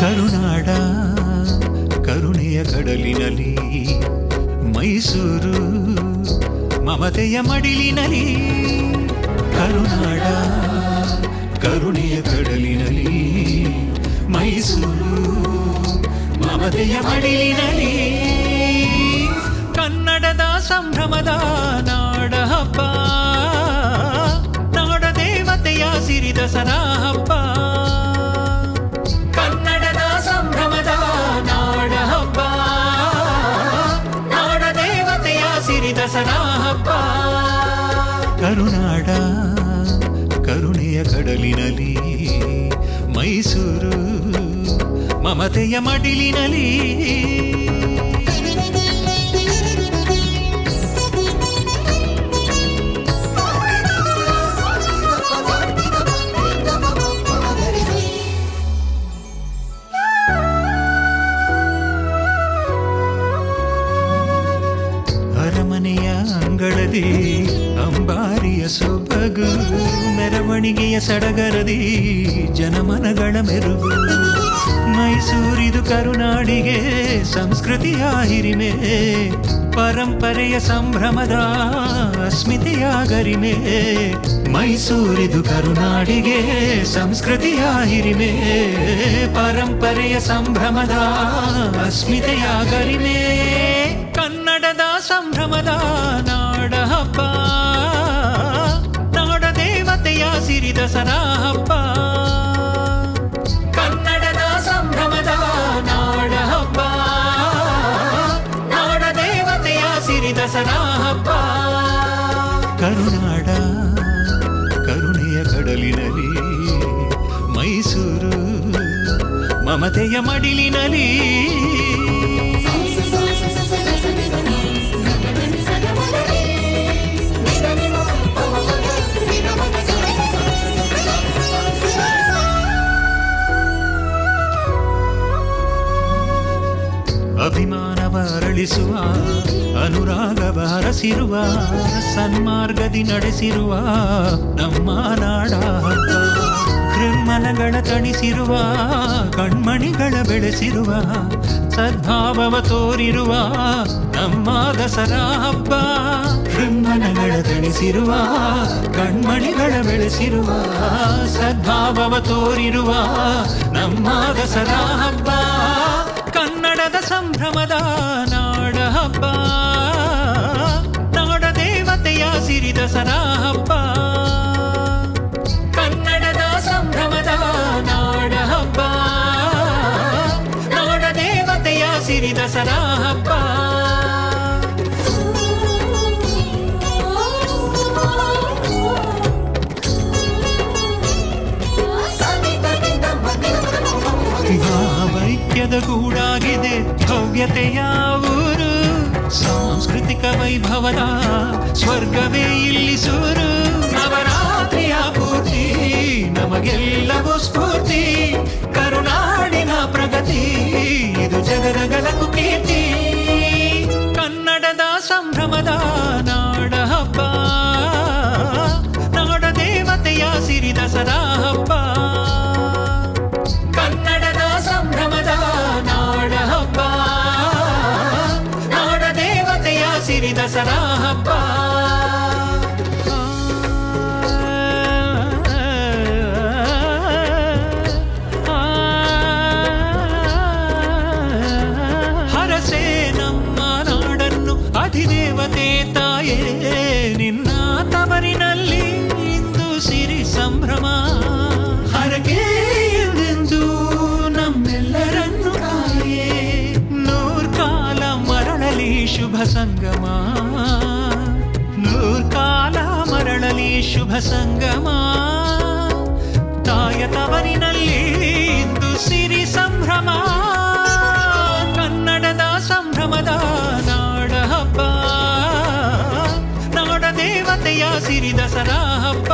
ಕರುನಾಡ, ಕರುಣೆಯ ಕಡಲಿನಲ್ಲಿ ಮೈಸೂರು, ಮಮತೆಯ ಮಡಿಲಿನಲ್ಲಿ ಕರುನಾಡ, ಕರುಣೆಯ ಕಡಲಿನಲ್ಲಿ ಮೈಸೂರು, ಮಮತೆಯ ಮಡಿಲಿನಲ್ಲಿ ಕನ್ನಡದ ಸಂಭ್ರಮದ ನಾಡ ಹಬ್ಬ ನಾಡ ದೇವತೆಯ ಸಿರಿದ ಸದಾ ಕರುನಾಡ ಕರುಣೆಯ ಕಡಲಿನಲಿ ಮೈಸೂರು ಮಮತೆಯ ಮಡಿಲಿನಲಿ ಅರಮನೆಯ ಅಂಗಳದಿ ಅಂಬಾರಿಯ ಸೊಬಗು ಮೆರವಣಿಗೆಯ ಸಡಗರದಿ, ಜನಮನಗಳ ಮೆರುಗು ಮೈಸೂರಿದು ಕರುನಾಡಿಗೆ ಸಂಸ್ಕೃತಿಯ ಹಿರಿಮೆ ಪರಂಪರೆಯ ಸಂಭ್ರಮದ ಅಸ್ಮಿತೆಯ ಗರಿಮೆ ಮೈಸೂರಿದು ಕರುನಾಡಿಗೆ ಸಂಸ್ಕೃತಿಯ ಹಿರಿಮೆ ಪರಂಪರೆಯ ಸಂಭ್ರಮದ ಅಸ್ಮಿತೆಯ ಗರಿಮೆ ಕನ್ನಡದ ಸಂಭ್ರಮದ ಸಿರಿದ ಸರ ಹಬ್ಬ ಕನ್ನಡದ ಸಂಭ್ರಮದ ನಾಡ ಹಬ್ಬ ನಾಡ ದೇವತೆಯ ಸಿರಿದ ಸರ ಹಬ್ಬ ಕರುನಾಡ ಕರುಣೆಯ ಕಡಲಿನಲಿ ಮೈಸೂರು ಮಮತೆಯ ಮಡಿಲಿನಲಿ ಅಭಿಮಾನವ ಅರಳಿಸುವ, ಅನುರಾಗವ ಹರಸಿರುವ, ಸನ್ಮಾರ್ಗದಿ ನಡೆಸಿರುವ ನಮ್ಮ ನಾಡ. ಕೃಮ್ಮನಗಳ ತಣಿಸಿರುವ, ಕಣ್ಮಣಿಗಳ ಬೆಳೆಸಿರುವ, ಸದ್ಭಾವವ ತೋರಿರುವ ನಮ್ಮ ದಸರಾ ಹಬ್ಬ ಕೃಮ್ಮನಗಳ ತಣಿಸಿರುವ, ಕಣ್ಮಣಿಗಳ ಬೆಳೆಸಿರುವ, ಸದ್ಭಾವವ ತೋರಿರುವ ನಮ್ಮ ದಸರಾ ಹಬ್ಬ ದೇವತೆಯ ಸಿರಿದ ಸರ ಹಬ್ಬ ಕನ್ನಡದ ಸಂಭ್ರಮದ ನಾಡ ಹಬ್ಬ ನಾಡ ದೇವತೆಯ ಸಿರಿ ದಸರಾ ಹಬ್ಬ ಭಾವೈಕ್ಯದ ಗೂಡಾಗಿದೆ ಭವ್ಯತೆಯ ಊರು ವೈಭವದ ಸ್ವರ್ಗವೇ ಇಲ್ಲಿ ಸೂರು. ನವರಾತ್ರಿಯ ಪೂರ್ತಿ, ನಮಗೆಲ್ಲವೂ ಸ್ಫೂರ್ತಿ. ಕರುನಾಡಿನ ಪ್ರಗತಿ, ಇದು ಜಗದಗಲಕು ಕೀರ್ತಿ ಕನ್ನಡದ ಸಂಭ್ರಮದ ನಾಡ ಹಬ್ಬ ನಾಡ ದೇವತೆಯ ಸಿರಿದ ಸರ ಸರ ಮರಳಲಿ ಶುಭ ಸಂಗಮ. ತಾಯ ತವರಿನಲ್ಲಿ ಇಂದು ಸಿರಿ ಸಂಭ್ರಮ. ಕನ್ನಡದ ಸಂಭ್ರಮದ ನಾಡ ಹಬ್ಬ. ನಾಡ ದೇವತೆಯ ಸಿರಿ ದಸರಾ ಹಬ್ಬ.